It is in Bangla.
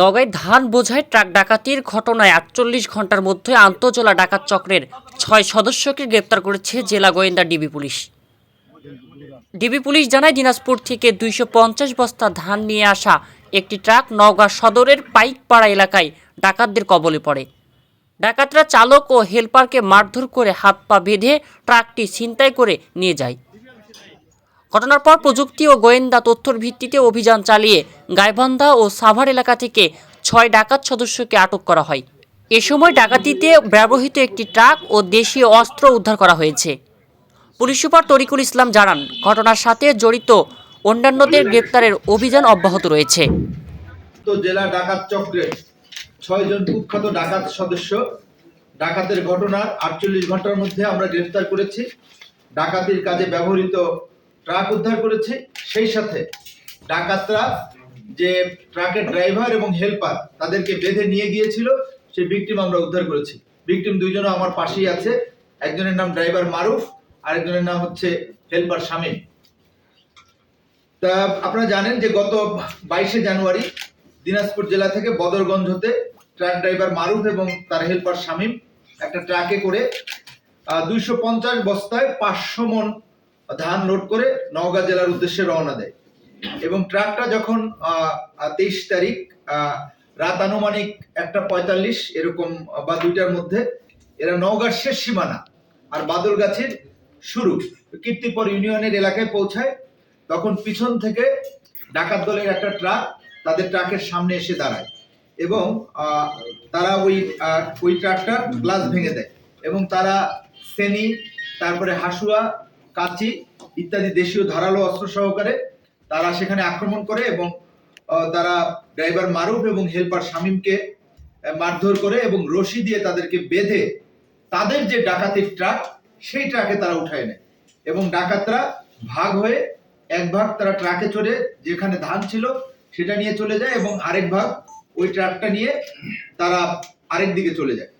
নগাঁয় ধান বোঝায় ট্রাক ডাকাতির ঘটনায় আটচল্লিশ ঘণ্টার মধ্যে আন্তজেলা ডাকাত চক্রের ছয় সদস্যকে গ্রেপ্তার করেছে জেলা গোয়েন্দা ডিবি পুলিশ। ডিবি পুলিশ জানায়, দিনাজপুর থেকে দুইশো পঞ্চাশ বস্তা ধান নিয়ে আসা একটি ট্রাক নওগাঁ সদরের পাইকপাড়া এলাকায় ডাকাতদের কবলে পড়ে। ডাকাতরা চালক ও হেলপারকে মারধর করে হাত পা বেঁধে ট্রাকটি ছিনতাই করে নিয়ে যায়। ঘটনার পর প্রযুক্তি ও গোয়েন্দা তথ্যর ভিত্তিতে অভিযান চালিয়ে গাইবান্ধা ও সাভার এলাকা থেকে ছয় ডাকাত সদস্যকে আটক করা হয়। এ সময় ডাকাতিতে ব্যবহৃত একটি ট্রাক ও দেশীয় অস্ত্র উদ্ধার করা হয়েছে। পুলিশ সুপার তরিকুল ইসলাম জানান, ঘটনার সাথে জড়িত অন্যান্যদের গ্রেপ্তারের অভিযান অব্যাহত রয়েছে। জেলা ডাকাত চক্রের ছয়জন কুখ্যাত ডাকাত সদস্য, ডাকাতের ঘটনার আটচল্লিশ ঘণ্টার মধ্যে আমরা গ্রেফতার করেছি। ডাকাতির কাজে ব্যবহৃত ট্রাক উদ্ধার করেছি, সেই সাথে ডাকাতরা যে ট্রাকের ড্রাইভার এবং হেল্পার তাদেরকে বেঁধে নিয়ে গিয়েছিল, সেই ভিকটিম আমরা উদ্ধার করেছি। ভিকটিম দুইজনও আমার পাশেই আছে। একজনের নাম ড্রাইভার মারুফ, আরেকজনের নাম হচ্ছে হেল্পার শামীম। তা আপনারা জানেন যে গত বাইশে জানুয়ারি দিনাজপুর জেলা থেকে বদরগঞ্জ হতে ট্রাক ড্রাইভার মারুফ এবং তার হেল্পার শামীম একটা ট্রাকে করে দুইশো পঞ্চাশ বস্তায় পাঁচশো মন ধান লোড করে নওগাঁ জেলার উদ্দেশ্যে রওনা দেয়। এবং ট্রাকটা যখন তেইশ তারিখ রাত আনুমানিক একটা পঁয়তাল্লিশ এরকম, বা দুইটার মধ্যে, এরা নওগাঁর শেষ সীমানা আর বাদলগাছির শুরু। কীর্তিপর ইউনিয়নের এলাকায় পৌঁছায়, তখন পিছন থেকে ডাকাত দলের একটা ট্রাক তাদের ট্রাকের সামনে এসে দাঁড়ায় এবং তারা ওই ওই ট্রাকটার গ্লাস ভেঙে দেয় এবং তারা সেনি, তারপরে হাসুয়া কাচি ইত্যাদি দেশীয় ধারালো অস্ত্র সহকারে তারা সেখানে আক্রমণ করে এবং তারা ড্রাইভার মারুফ এবং হেল্পার শামীমকে মারধর করে এবং রশি দিয়ে তাদেরকে বেঁধে তাদের যে ডাকাতির ট্রাক, সেই ট্রাকে তারা উঠায় নেয়। এবং ডাকাতরা ভাগ হয়ে এক ভাগ তারা ট্রাকে চড়ে যেখানে ধান ছিল সেটা নিয়ে চলে যায় এবং আরেক ভাগ ওই ট্রাকটা নিয়ে তারা আরেক দিকে চলে যায়।